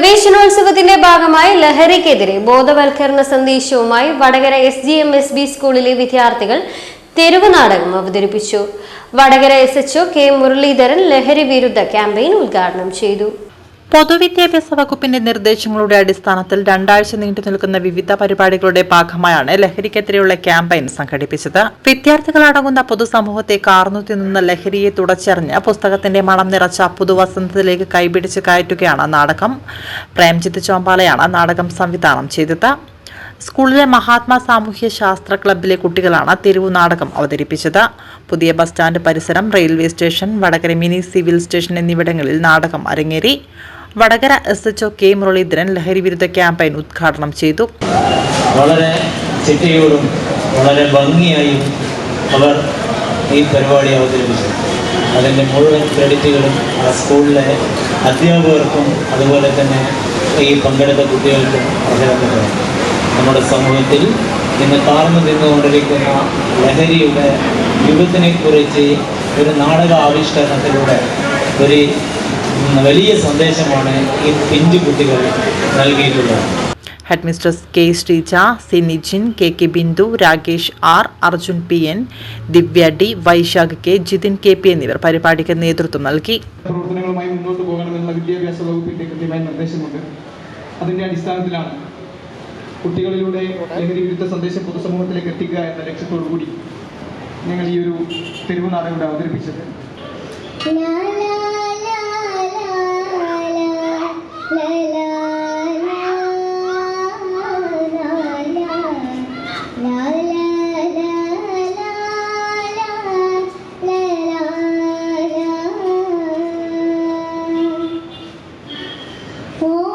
പ്രവേശനോത്സവത്തിന്റെ ഭാഗമായി ലഹരിക്കെതിരെ ബോധവൽക്കരണ സന്ദേശവുമായി Vadakara S G M S B സ്കൂളിലെ വിദ്യാർത്ഥികൾ തെരുവ് നാടകം അവതരിപ്പിച്ചു. Vadakara S H O K Muralidharan ലഹരി വിരുദ്ധ ക്യാമ്പയിൻ ഉദ്ഘാടനം ചെയ്തു. പൊതുവിദ്യാഭ്യാസ വകുപ്പിന്റെ നിർദ്ദേശങ്ങളുടെ അടിസ്ഥാനത്തിൽ രണ്ടാഴ്ച നീണ്ടു നിൽക്കുന്ന വിവിധ പരിപാടികളുടെ ഭാഗമായാണ് ലഹരിക്കെതിരെയുള്ള ക്യാമ്പയിൻ സംഘടിപ്പിച്ചത്. വിദ്യാർത്ഥികളടങ്ങുന്ന പൊതുസമൂഹത്തെ കാർന്നു തിന്നുന്ന ലഹരിയെ തുടച്ചറിഞ്ഞ് പുസ്തകത്തിന്റെ മണം നിറച്ച പുതുവസന്തത്തിലേക്ക് കൈപിടിച്ച് കയറ്റുകയാണ് നാടകം. പ്രേംജിത്ത് ചോമ്പാലയാണ് നാടകം സംവിധാനം ചെയ്തത്. സ്കൂളിലെ മഹാത്മാ സാമൂഹ്യ ശാസ്ത്ര ക്ലബിലെ കുട്ടികളാണ് തെരുവു നാടകം അവതരിപ്പിച്ചത്. പുതിയ ബസ് സ്റ്റാൻഡ് പരിസരം railway station Vadakara mini civil station എന്നിവിടങ്ങളിൽ നാടകം അരങ്ങേറി. Vadakara S H O K Muralidharan ലഹരി വിരുദ്ധ ക്യാമ്പയിൻ ഉദ്ഘാടനം ചെയ്തു. വളരെ ചിട്ടയോടും വളരെ ഭംഗിയായും അവർ ഈ പരിപാടി അവതരിപ്പിച്ചു. അതിന്റെ മുഴുവൻ ക്രെഡിറ്റുകളും ആ സ്കൂളിലെ അധ്യാപകർക്കും അതുപോലെ തന്നെ ഈ പങ്കെടുത്ത കുട്ടികൾക്കും അർഹതപ്പെട്ടതാണ് നമ്മുടെ സമൂഹത്തിൽ ഇന്ന് താർന്നു നിന്നുകൊണ്ടിരിക്കുന്ന ലഹരിയുടെ യുഗത്തിനെക്കുറിച്ച് ഒരു നാടക ആവിഷ്കരണത്തിലൂടെ ഒരു വലിയ സന്ദേശമാണ് ഈ പിഞ്ചു കുട്ടികൾ നൽകിയിട്ടുള്ളത്. Headmistress K Sreeja C Nijin K K Bindu Rakesh R Arjun P N Divya D Vaishakh K Jithin K P എന്നിവർ പരിപാടിക്ക് നേതൃത്വം നൽകി. പ്രവർത്തനങ്ങളുമായി മുന്നോട്ട് പോകണമെന്നുള്ള വിദ്യാഭ്യാസ വകുപ്പിന്റെ കൃത്യമായ നിർദ്ദേശമുണ്ട്. അതിന്റെ അടിസ്ഥാനത്തിലാണ് കുട്ടികളിലൂടെ ലഹരി വിരുദ്ധ സന്ദേശം പൊതുസമൂഹത്തിലേക്ക് എത്തിക്കുക എന്ന ലക്ഷ്യത്തോടു കൂടി ഞങ്ങൾ ഈ ഒരു തെരുവ് നാടകം അവതരിപ്പിച്ചത്. Oh.